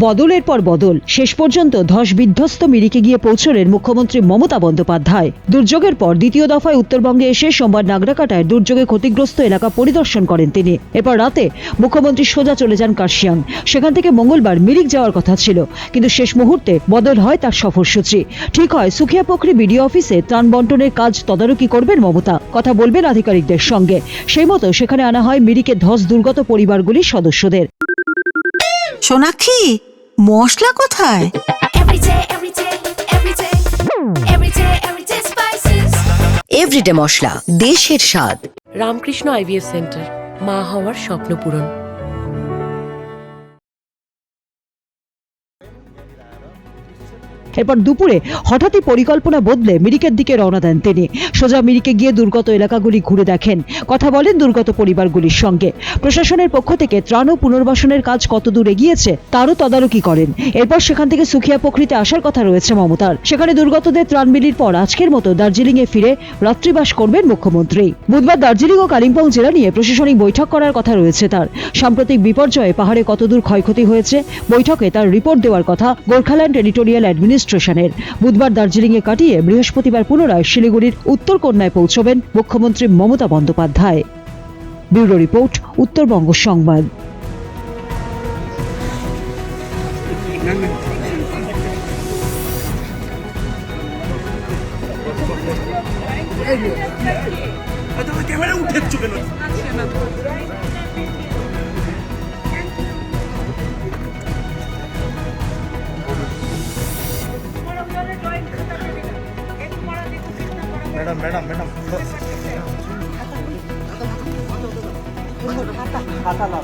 বদলের পর বদল। শেষ পর্যন্ত ধস বিধ্বস্ত মিরিকে গিয়ে পৌঁছলেন মুখ্যমন্ত্রী মমতা বন্দ্যোপাধ্যায়। দুর্যোগের পর দ্বিতীয় দফায় উত্তরবঙ্গে এসে সোমবার নাগরাকাটায় দুর্যোগে ক্ষতিগ্রস্ত এলাকা পরিদর্শন করেন তিনি। এরপর রাতে মুখ্যমন্ত্রী সোজা চলে যান কার্শিয়াং। সেখান থেকে মঙ্গলবার মিরিক যাওয়ার কথা ছিল। কিন্তু শেষ মুহূর্তে বদল হয় তার সফরসূচি। ঠিক হয়, সুখিয়া পোখরি বিডিও অফিসে ত্রাণ বন্টনের কাজ তদারকি করবেন মমতা। কথা বলবেন আধিকারিকদের সঙ্গে। সেই মতো সেখানে আনা হয় মিরিকে ধস দুর্গত পরিবারগুলির সদস্যদের। সোনাক্ষী মশলা কোথায়? Every day, every day, every day, every day, every day spices. Everyday মশলা দেশের স্বাদ। রামকৃষ্ণ আইভিএফ সেন্টার মা হওয়ার স্বপ্ন পূরণ। এরপর দুপুরে হঠাৎই পরিকল্পনা বদলে মিরিকের দিকে রওনা দেন তিনি। সোজা মিরিকে গিয়ে দুর্গত এলাকাগুলি ঘুরে দেখেন। কথা বলেন দুর্গত পরিবারগুলির সঙ্গে। প্রশাসনের পক্ষ থেকে ত্রাণ ও পুনর্বাসনের কাজ কতদূর এগিয়েছে তারও তদারকি করেন। এরপর সেখান থেকে সুখিয়া পোখরিতে আসার কথা রয়েছে মমতার। সেখানে দুর্গতদের ত্রাণ বিলির পর আজকের মতো দার্জিলিং এ ফিরে রাত্রিবাস করবেন মুখ্যমন্ত্রী। বুধবার দার্জিলিং ও কালিম্পং জেলা নিয়ে প্রশাসনিক বৈঠক করার কথা রয়েছে তার। সাম্প্রতিক বিপর্যয়ে পাহাড়ে কতদূর ক্ষয়ক্ষতি হয়েছে বৈঠকে তার রিপোর্ট দেওয়ার কথা গোর্খাল্যান্ড টেরিটোরিয়াল অ্যাডমিনিস্ট্রেশনের বুধবার দার্জিলিংয়ে কাটিয়ে বৃহস্পতিবার পুনরায় শিলিগুড়ির উত্তরকন্যায় পৌঁছবেন মুখ্যমন্ত্রী মমতা বন্দ্যোপাধ্যায় ব্যুরো রিপোর্ট উত্তরবঙ্গ সংবাদ উঠেছ কেন ಮೇಡಮ್ ಮೇಡಮ್ ಮೇಡಮ್ ಹಾಕಲ್ಲ